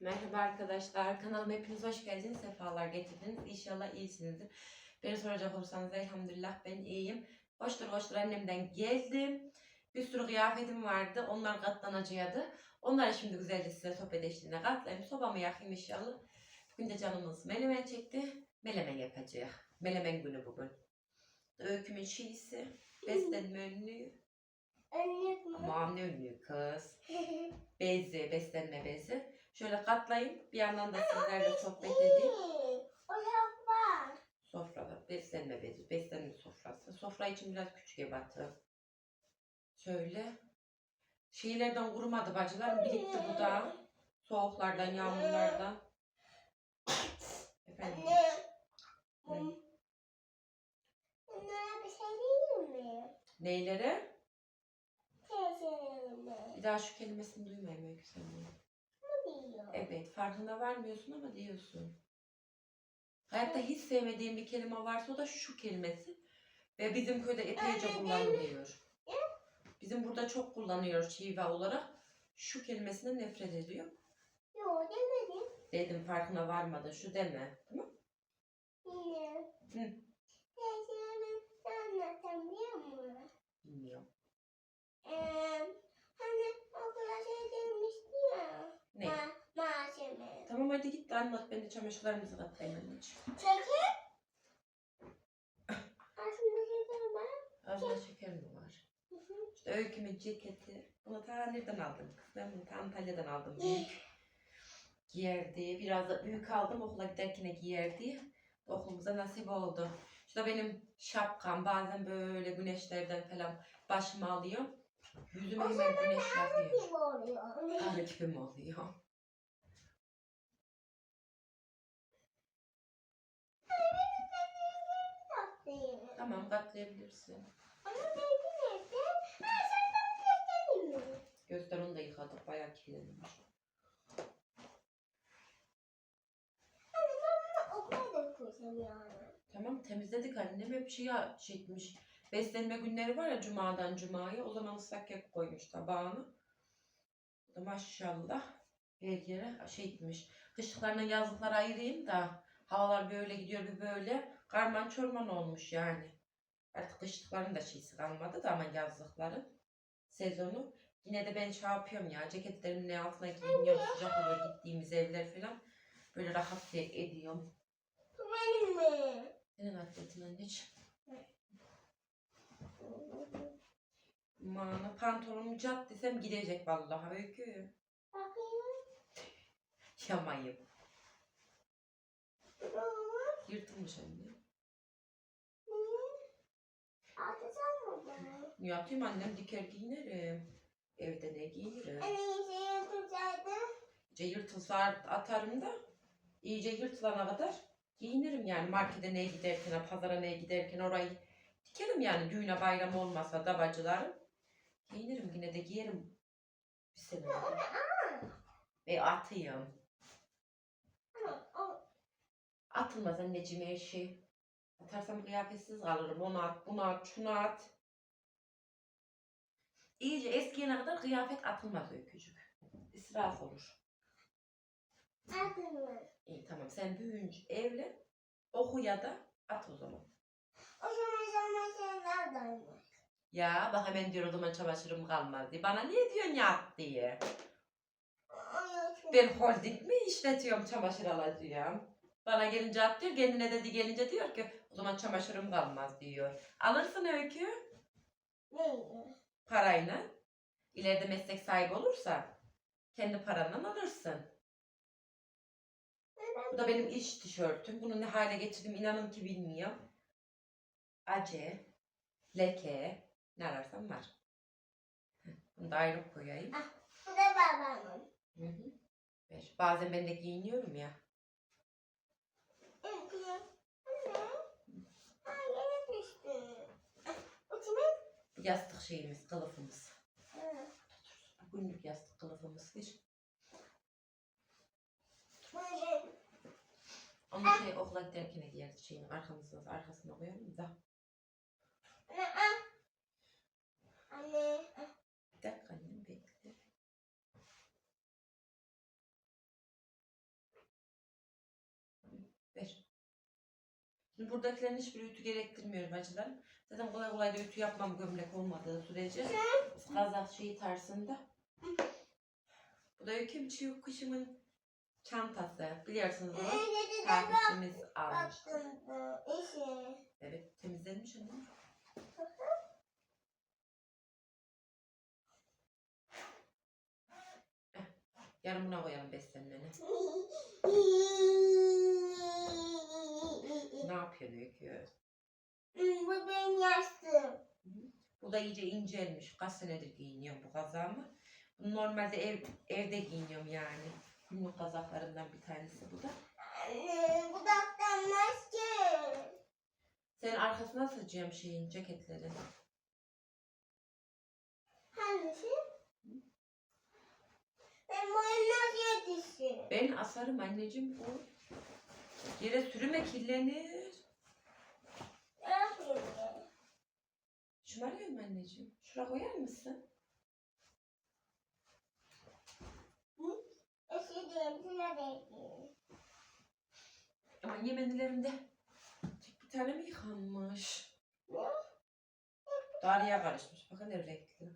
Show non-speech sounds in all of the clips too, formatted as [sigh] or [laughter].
Merhaba arkadaşlar. Kanalıma hepiniz hoş geldiniz. Sefalar getirdiniz. İnşallah iyisinizdir. Beni soracak olursanız elhamdülillah ben iyiyim. Hoştur hoştur annemden geldim. Bir sürü kıyafetim vardı. Onlar katlanacaktı. Onları şimdi güzelce size sohbet eşliğinde katlayayım. Sobamı yakayım inşallah. Bugün de canımız melemen çekti. Melemen yapacak. Melemen günü bugün. Öykümün şiisi. Beslenme önlüğü. Önlük mü? Aman ne önlüğü kız. Bezi, beslenme bezi. Şöyle katlayayım. Bir yandan da sizlerle sohbet edeyim. O var. Sofrada beslenme bezi, beslenme sofrası. Sofra için biraz küçük ebatı. Şöyle. Şeylerden kurumadı bacılar. Birikti bu da. Soğuklardan, yağmurlardan. Efendim. Anne. Ne? Bunlara bir şey değil mi? Neylere? Teyzelerime. Bir daha şu kelimesini duymayayım Öykü. Biliyor. Evet, farkına varmıyorsun ama diyorsun. Hayatta hiç sevmediğim bir kelime varsa o da şu kelimesi. Ve bizim köyde epeyce kullanılıyor. Bizim burada çok kullanıyor şive olarak. Şu kelimesinden nefret ediyor. Yok demedim. Dedim farkına varmadın şu deme. Tamam Niye? Hı. Teyzelerime anlatabiliyor musun? Bilmiyorum. Ee, hani okula şey demişti ya. Ne? Ma malzeme. Tamam hadi git de anlat. Ben de çamaşırlarımızı katlayayım anneciğim. Şeker? Aslında şeker var. Ağzına şeker mi var? Hı hı. İşte öykümün ceketi. Bunu ta nereden aldım kız? Ben bunu ta Antalya'dan aldım. Büyük giyerdi. Biraz da büyük aldım okula giderken giyerdi. Okulumuza nasip oldu. İşte benim şapkam bazen böyle güneşlerden falan başıma alıyor. Yüzüme hemen güneş oluyor. Arı gibi mi oluyor? Tamam katlayabilirsin. Ama benimki nerede? Ha sen tatlı mi? Göster onu da yıkadık. Bayağı kirlenmiş. Hani ben bunu okula da koysam yani. Tamam temizledik annem hep şey çekmiş. Beslenme günleri var ya cumadan cumaya o zaman ıslak kek koymuş tabağını. Maşallah her yere şey gitmiş. Kışlıklarına yazlıklara ayırayım da havalar böyle gidiyor bir böyle karman çorman olmuş yani. Artık kışlıkların da şeysi kalmadı da ama yazlıkların sezonu. Yine de ben şey yapıyorum ya ceketlerimin ne altına giyiniyorum sıcak oluyor gittiğimiz evler falan. Böyle rahat ediyorum. Benim mi? Senin atletin anneciğim. Mana pantolonumu cat desem gidecek vallahi öykü. Bakayım. Yamayım. Yırtılmış anne. Atacağım mı bunu? Yapayım annem diker giyinirim. Evde ne giyinirim. En iyisi yapacaktı. İyice yırtılsa atarım da iyice yırtılana kadar giyinirim yani markete neye giderken, pazara neye giderken orayı dikerim yani düğüne bayram olmasa da bacılarım. Giyinirim yine de giyerim bir sene. Ve atayım. O Atılmaz anneciğim her şey. Atarsam kıyafetsiz kalırım. Onu at, bunu at, şunu at. İyice eskiyene kadar kıyafet atılmaz öykücük. İsraf olur. atılmaz. İyi tamam sen büyüyünce evlen. Oku ya da at o zaman. O zaman sana şeyler dayanmaz. Ya bak hemen diyor o zaman çamaşırım kalmaz diye. Bana niye diyorsun ya at diye. Ben holding mi işletiyorum çamaşır alacağım. Bana gelince at diyor, kendine dedi gelince diyor ki o zaman çamaşırım kalmaz diyor. Alırsın öykü. Neydi? parayla ileride meslek sahibi olursa kendi paranla alırsın. Bu da benim iş tişörtüm. Bunu ne hale getirdim inanın ki bilmiyorum. Ace, leke, ne ararsam var. Bunu da ayrı koyayım. Bu da babamın. Hı hı. Bazen ben de giyiniyorum ya. yastık şeyimiz, kılıfımız. Günlük yastık kılıfımız bir. Ama şey okula giderken giyer şeyini arkamızdan arkasına koyalım da. Anne. Bir dakika annem bekle. Ver. Şimdi buradakilerin hiçbir ütü gerektirmiyor bacılar. Zaten kolay kolay da ütü yapmam gömlek olmadığı sürece. Kazak şeyi tarzında. Bu da Öyküm Çiğ kuşumun çantası. Biliyorsunuz onu. Baktım. İşi. Evet temizlenmiş ama. Yarın buna koyalım beslenmeni. [laughs] Ne yapıyor Öykü? Bu benim yastığım. Bu da iyice incelmiş. Kaç senedir giyiniyorum bu kazağımı. Normalde ev, evde giyiniyorum yani. Günlük kazaklarından bir tanesi bu da. Anne, bu daktanmaz ki. Senin arkasına sıcağım şeyin ceketleri. Hangisi? Ben boyunmaz yetişim. Ben asarım anneciğim bu. Yere sürüme kirlenir. Ne yapayım ki? Şımarıyor mu anneciğim? Şuraya koyar mısın? Üşüdüm, şuna bekliyorum. Ama yemenlerimde tek bir tane mi yıkanmış? Ne? Darıya karışmış. Bakın ne renkli.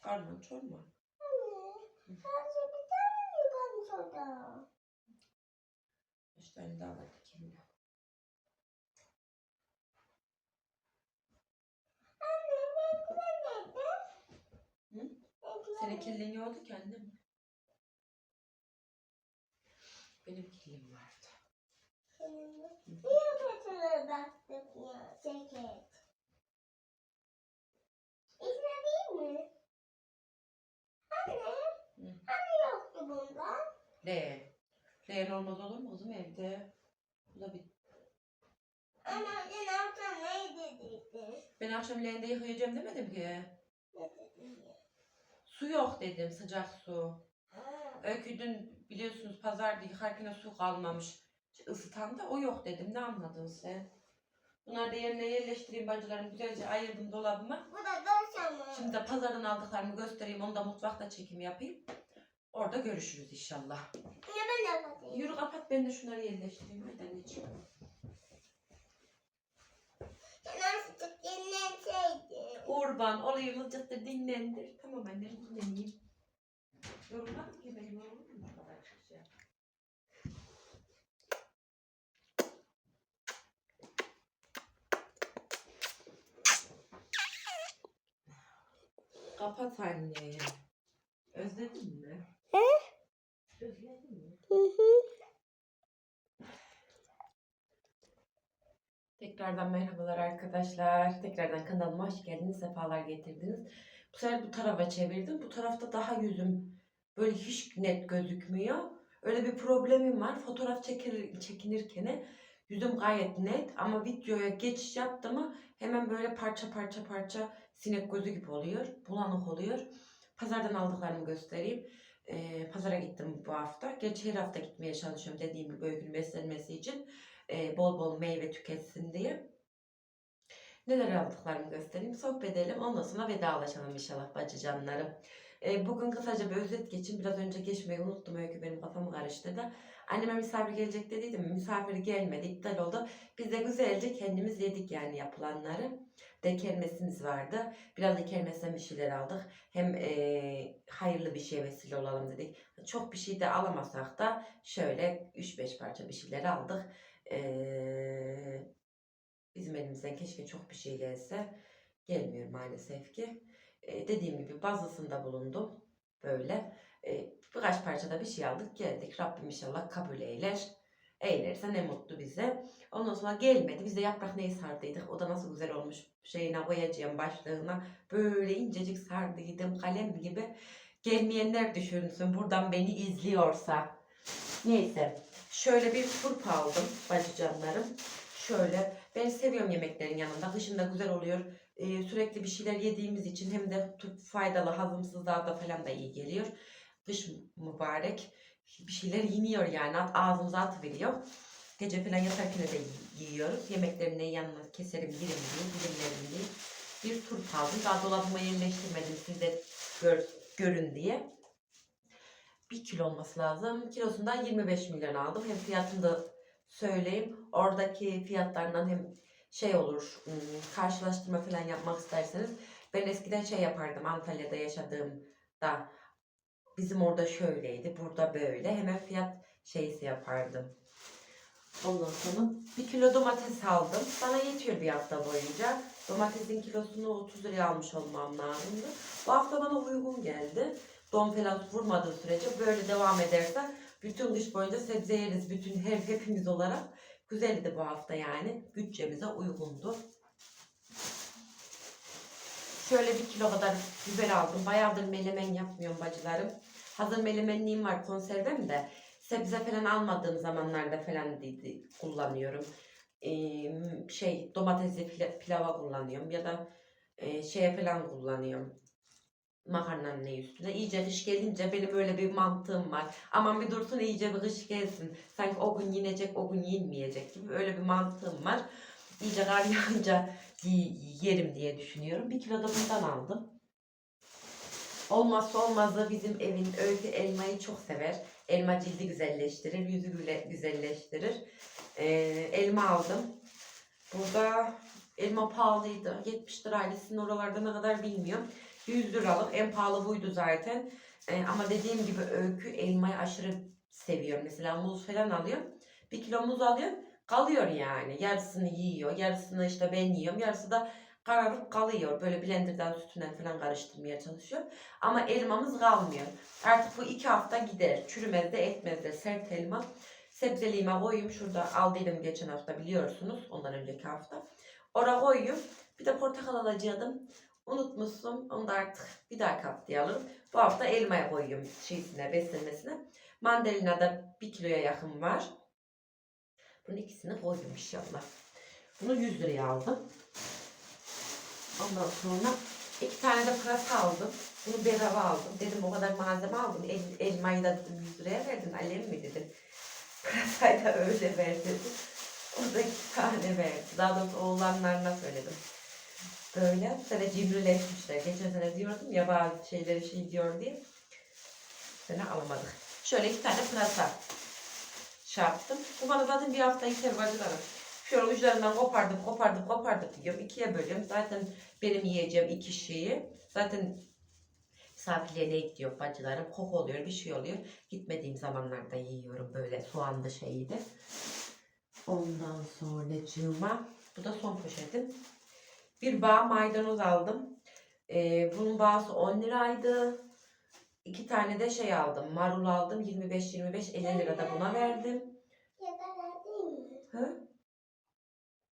Karman çorman. Anne, sadece bir tane mi yıkanmış orada? Beş tane daha var dikimde. Anne, benimkiler nerede? Hı? Benimkiler Senin kirleniyordu ki annem. Benim kirlim vardı. Niye petrole baktık ya? Ceket. İzle değil mi? Anne, Hı. hani yoktu bunda? Leğen. Leğen olmaz olur mu kızım evde? Bu da bir... Ama dün akşam ne dediydi? Ben akşam leğende yıkayacağım demedim ki. Ne dedi? Su yok dedim sıcak su. Öykü dün biliyorsunuz pazarda yıkarken su kalmamış. Isıtan da o yok dedim. Ne anladın sen? Bunları da yerine yerleştireyim bacılarım. Güzelce ayırdım dolabıma. Bu da mı? Şimdi de pazardan aldıklarımı göstereyim. Onu da mutfakta çekim yapayım. Orada görüşürüz inşallah. Ne ben yapayım? Yürü kapat ben de şunları yerleştireyim. Hadi anneciğim. Sen azıcık dinlenseydin. Kurban olayım azıcık dinlendir. Tamam annem dinleneyim. Yorulmam ki benim yorulmam? Bu kadar şey. Kapat anne. Özledin mi? He? Özledin mi? Hı hı. Tekrardan merhabalar arkadaşlar. Tekrardan kanalıma hoş geldiniz. Sefalar getirdiniz. Bu sefer bu tarafa çevirdim. Bu tarafta daha yüzüm böyle hiç net gözükmüyor. Öyle bir problemim var. Fotoğraf çekir, çekinirken yüzüm gayet net ama videoya geçiş yaptı mı hemen böyle parça parça parça sinek gözü gibi oluyor. Bulanık oluyor. Pazardan aldıklarımı göstereyim. Ee, pazara gittim bu hafta. Gerçi her hafta gitmeye çalışıyorum dediğim gibi öykünün beslenmesi için e, bol bol meyve tüketsin diye. Neler aldıklarımı göstereyim, sohbet edelim. Ondan sonra vedalaşalım inşallah bacı canlarım. E, bugün kısaca bir özet geçin. Biraz önce geçmeyi unuttum. Öykü benim kafamı karıştırdı. Anneme misafir gelecek dediydim. Misafir gelmedi, iptal oldu. Biz de güzelce kendimiz yedik yani yapılanları. De kermesimiz vardı. Biraz da bir şeyler aldık. Hem e, hayırlı bir şey vesile olalım dedik. Çok bir şey de alamasak da şöyle 3-5 parça bir şeyler aldık. Ee, bizim elimizden keşke çok bir şey gelse. Gelmiyor maalesef ki. Ee, dediğim gibi bazısında bulundum. Böyle. Ee, birkaç parçada bir şey aldık geldik. Rabbim inşallah kabul eyler. Eylerse ne mutlu bize. Ondan sonra gelmedi. Biz de yaprak neyi sardıydık. O da nasıl güzel olmuş. Şeyine koyacağım başlığına. Böyle incecik sardıydım kalem gibi. Gelmeyenler düşünsün buradan beni izliyorsa. Neyse. Şöyle bir turp aldım bacı canlarım. Şöyle. Ben seviyorum yemeklerin yanında. Kışın da güzel oluyor. Ee, sürekli bir şeyler yediğimiz için hem de turp faydalı, hazımsızlığa da falan da iyi geliyor. Kış mübarek. Bir şeyler yeniyor yani. At, ağzımıza atıveriyor. Gece falan yatarken de yi- yiyoruz. Yemeklerin yanına keserim, yerim diye, dilimlerim diye. Bir turp aldım. Daha dolabıma yerleştirmedim siz de gör, görün diye. 1 kilo olması lazım. Kilosundan 25 milyon aldım. Hem fiyatını da söyleyeyim. Oradaki fiyatlarından hem şey olur, ım, karşılaştırma falan yapmak isterseniz. Ben eskiden şey yapardım Antalya'da yaşadığımda. Bizim orada şöyleydi, burada böyle. Hemen fiyat şeysi yapardım. Ondan sonra bir kilo domates aldım. Bana yetiyor bir hafta boyunca. Domatesin kilosunu 30 liraya almış olmam lazımdı. Bu hafta bana uygun geldi. Don falan vurmadığı sürece böyle devam ederse bütün kış boyunca sebze yeriz. Bütün her hepimiz olarak. Güzeldi bu hafta yani. Bütçemize uygundu. Şöyle bir kilo kadar biber aldım. Bayağıdır melemen yapmıyorum bacılarım. Hazır melemenliğim var konservem de. Sebze falan almadığım zamanlarda falan dedi, kullanıyorum. Ee, şey domatesi pila- pilava kullanıyorum ya da e, şeye falan kullanıyorum. Makarnanın ne üstüne. İyice kış gelince benim öyle bir mantığım var. Aman bir dursun iyice bir kış gelsin. Sanki o gün yenecek, o gün yenmeyecek gibi öyle bir mantığım var. İyice kar yağınca [laughs] yerim diye düşünüyorum. Bir kilo da bundan aldım. Olmazsa olmazı bizim evin öykü elmayı çok sever. Elma cildi güzelleştirir, yüzü güle- güzelleştirir. Ee, elma aldım. Burada elma pahalıydı. 70 liraydı. Sizin oralarda ne kadar bilmiyorum. 100 liralık. En pahalı buydu zaten. Ee, ama dediğim gibi öykü elmayı aşırı seviyor. Mesela muz falan alıyorum. Bir kilo muz alıyorum. Kalıyor yani. Yarısını yiyor. Yarısını işte ben yiyorum. Yarısı da kararıp kalıyor. Böyle blenderdan sütünden falan karıştırmaya çalışıyor. Ama elmamız kalmıyor. Artık bu iki hafta gider. Çürümez de etmez de sert elma. Sebzeliğime koyayım. Şurada aldıydım geçen hafta biliyorsunuz. Ondan önceki hafta. Oraya koyayım. Bir de portakal alacaktım. Unutmuşsun. Onu da artık bir daha katlayalım. Bu hafta elmaya koyuyorum şeysine, beslenmesine. Mandalina da bir kiloya yakın var. Bunun ikisini koydum inşallah. Bunu 100 liraya aldım. Ondan sonra iki tane de pırasa aldım. Bunu bedava aldım. Dedim o kadar malzeme aldım. El, elmayı da dedim 100 liraya verdin. Alem mi dedim. [laughs] Pırasayı da öyle ver dedim. O da iki tane verdi. Daha doğrusu oğlanlarına söyledim. Böyle. Bu sene cimrileşmişler. Geçen sene diyordum ya bazı şeyleri şey diyor diye. Bu sene alamadık. Şöyle iki tane pırasa yaptım. Bu bana zaten bir hafta yeter bacılarım. Şöyle uçlarından kopardım, kopardım, kopardım diyorum. İkiye bölüyorum. Zaten benim yiyeceğim iki şeyi. Zaten misafirliğe gidiyor bacılarım. Kok oluyor, bir şey oluyor. Gitmediğim zamanlarda yiyorum böyle soğanlı şeyi de. Ondan sonra cığıma. Bu da son poşetim. Bir bağ maydanoz aldım. Ee, bunun bağısı 10 liraydı. İki tane de şey aldım. Marul aldım. 25-25 50 lira da buna verdim. Yeter değil mi? Ha?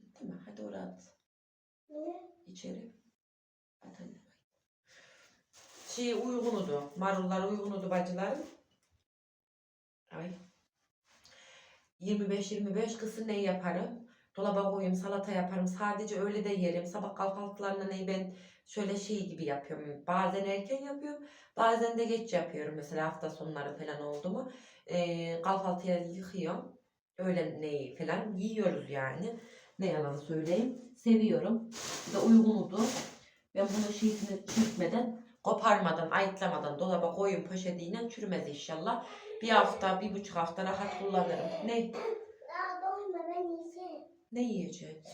Bitti mi? Hadi oraya at. İçeri. At hadi. Şey uygunudu. Marullar uygunudu bacılarım. Ay. 25-25 kısır ne yaparım? Dolaba koyayım, salata yaparım. Sadece öyle de yerim. Sabah kahvaltılarında ne ben şöyle şey gibi yapıyorum. Bazen erken yapıyorum. Bazen de geç yapıyorum. Mesela hafta sonları falan oldu mu. Ee, kahvaltıya yıkıyorum. Öğlen neyi falan yiyoruz yani. Ne yalan söyleyeyim. Seviyorum. Bir de uygunudu. Ben bunu şiitini çürütmeden, koparmadan, ayıtlamadan dolaba koyun poşetiyle çürümez inşallah. Bir hafta, bir buçuk hafta rahat kullanırım. Ne? Daha doyma ben yiyeceğim. Ne yiyeceğiz?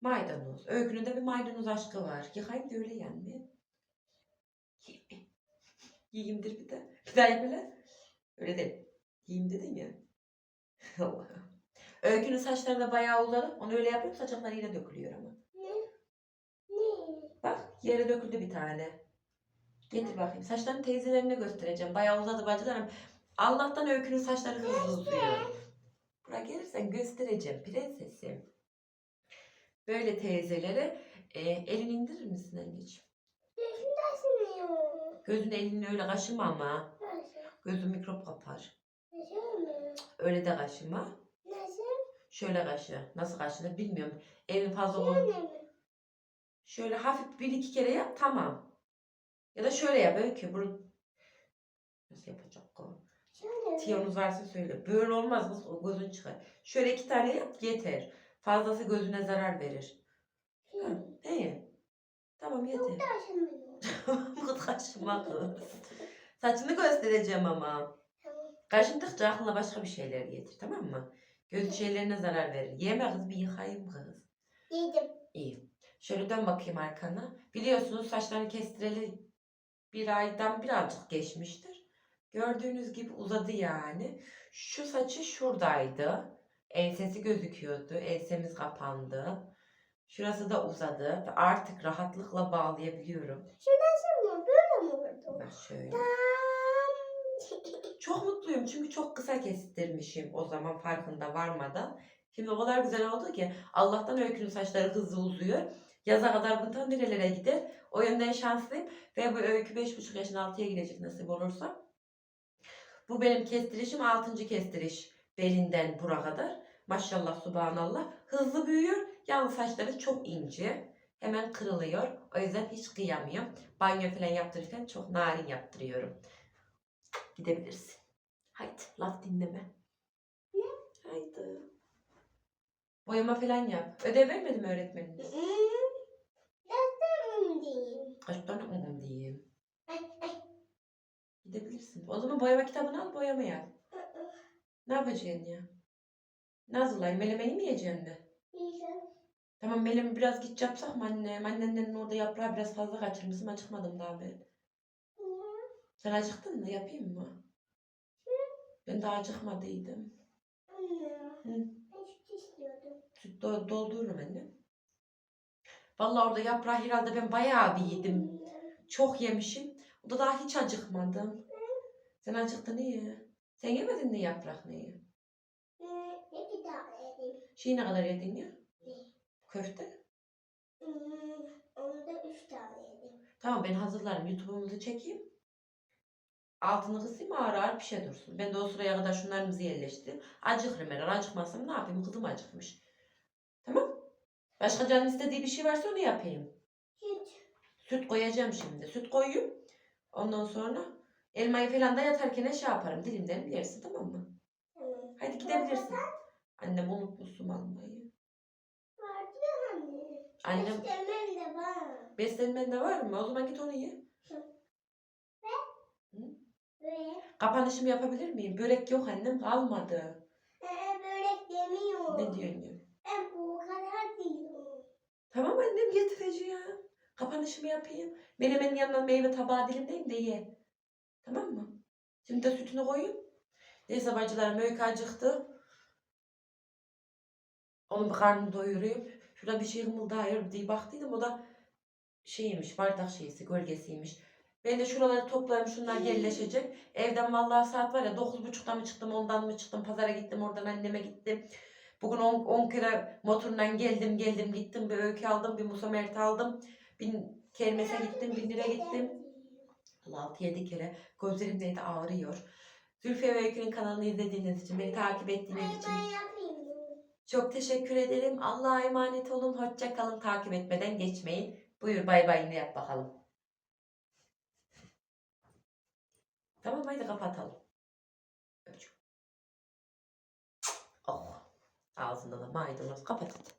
Maydanoz. Öykünün de bir maydanoz aşkı var. Yıkayım da öyle yenme. [laughs] Yiyeyim. Yiyeyimdir bir de. Bir daha yemele. Öyle değil. Yiyeyim dedin ya. [laughs] Allah'ım. Öykünün saçları da bayağı uzadı. Onu öyle yapıyorum saçakları yine dökülüyor ama. Ne? Ne? Bak yere döküldü bir tane. Getir bakayım. Saçlarını teyzelerine göstereceğim. Bayağı uzadı bacılarım. Allah'tan öykünün saçları hızlı uzuyor. Buraya gelirsen göstereceğim prensesim. Böyle teyzelere e, elini indirir misin anneciğim? Gözün elini öyle kaşıma ama. Gözün mikrop kapar. Öyle de kaşıma. Nasıl? Şöyle kaşı. Nasıl kaşınır bilmiyorum. Elin fazla mi? Şöyle hafif bir iki kere yap tamam. Ya da şöyle yap öykü. Bunu... Nasıl yapacak o? Şöyle mi? Tiyonuz varsa söyle. Böyle olmaz nasıl o gözün çıkar. Şöyle iki tane yap yeter. Fazlası gözüne zarar verir. Şöyle. Ha, iyi. Tamam yeter. Kadar kaşınma [laughs] kız. Saçını göstereceğim ama. Tamam. Kaşındıkça aklına başka bir şeyler getir tamam mı? Göz şeylerine zarar verir. Yeme kız bir yıkayayım kız. Yedim. İyi. Şöyle dön bakayım arkana. Biliyorsunuz saçlarını kestireli bir aydan birazcık geçmiştir. Gördüğünüz gibi uzadı yani. Şu saçı şuradaydı. Ensesi gözüküyordu. Ensemiz kapandı. Şurası da uzadı. Ve artık rahatlıkla bağlayabiliyorum. Tamam böyle mi oldu? Bak şöyle. [laughs] Çok mutluyum çünkü çok kısa kestirmişim o zaman farkında varmadan. Şimdi o kadar güzel oldu ki Allah'tan öykünün saçları hızlı uzuyor. Yaza kadar bu tam nerelere gider. O yönden şanslıyım. Ve bu öykü 5,5 yaşına 6'ya girecek nasip olursa. Bu benim kestirişim 6. kestiriş. Belinden bura kadar. Maşallah subhanallah. Hızlı büyüyor. Yalnız saçları çok ince. Hemen kırılıyor. O yüzden hiç kıyamıyorum. Banyo falan yaptırırken çok narin yaptırıyorum. Gidebilirsin. Haydi laf dinleme. Haydi. Boyama falan yap. Ödev vermedi mi öğretmeniniz? Kaç tane umum diyeyim. Ay ay. Gidebilirsin. O zaman boyama kitabını al boyama yap. Ne yapacaksın ya? Nazlılar melemeni mi yiyeceksin de? Yiyeceğim. Tamam melemi biraz git yapsak mı annem? Annenin orada yaprağı biraz fazla kaçırmışsın. Acıkmadım daha ben. Sen acıktın mı? Yapayım mı? Ben daha acıkmadıydım. Anne. Hı. Süt do- doldururum annem. Vallahi orada yaprağı herhalde ben bayağı bir yedim. Çok yemişim. Da daha hiç acıkmadım. Sen acıktın iyi. Sen yemedin mi yaprak neyi? Hmm, İki tane yedim. Şey ne kadar yedin ya? Ne? Köfte. Hmm, Onda üç tane yedim. Tamam ben hazırlarım. YouTube'umuzu çekeyim. Altını kısayım ağır ağır pişe dursun. Ben de o sıraya kadar şunlarımızı yerleştireyim. Acıkırım herhalde. Acıkmazsam ne yapayım? Kızım acıkmış. Tamam. Başka canın istediği bir şey varsa onu yapayım. Süt. Süt koyacağım şimdi. Süt koyayım. Ondan sonra elmayı falan da yatarken şey yaparım. Dilimlerim yersin tamam mı? Tamam. Hadi gidebilirsin. Annem unutmuşsun almayı. Vardı ya anne. Annem İstemem de var. beslenmen de var mı? O zaman git onu ye. Ve Kapanışımı yapabilir miyim? Börek yok annem kalmadı. ee, börek yemiyor. Ne diyorsun ya? Ben bu kadar diyorum. Tamam annem getireceğim. Kapanışımı yapayım. Menemenin yanına meyve tabağı dilimleyeyim de ye. Tamam mı? Şimdi de sütünü koyayım. Neyse bacılarım öykü acıktı. Onun bir karnını doyurayım. Şurada bir şey hımıldıyor diye baktıydım. O da şeymiş bardak şeysi gölgesiymiş. Ben de şuraları toplarım şunlar yerleşecek. Evden vallahi saat var ya 9.30'da mı çıktım ondan mı çıktım pazara gittim oradan anneme gittim. Bugün 10 kere motorundan geldim geldim gittim bir öykü aldım bir musa mert aldım. Bin kermese gittim bin lira gittim. 6-7 kere gözlerimde ağrıyor. Zülfiye ve Öykü'nün kanalını izlediğiniz için, beni takip ettiğiniz için çok teşekkür ederim. Allah'a emanet olun. Hoşça kalın. Takip etmeden geçmeyin. Buyur bay bayını yap bakalım. Tamam haydi kapatalım. Öpücük. Oh. Ağzında da maydanoz. Kapat hadi.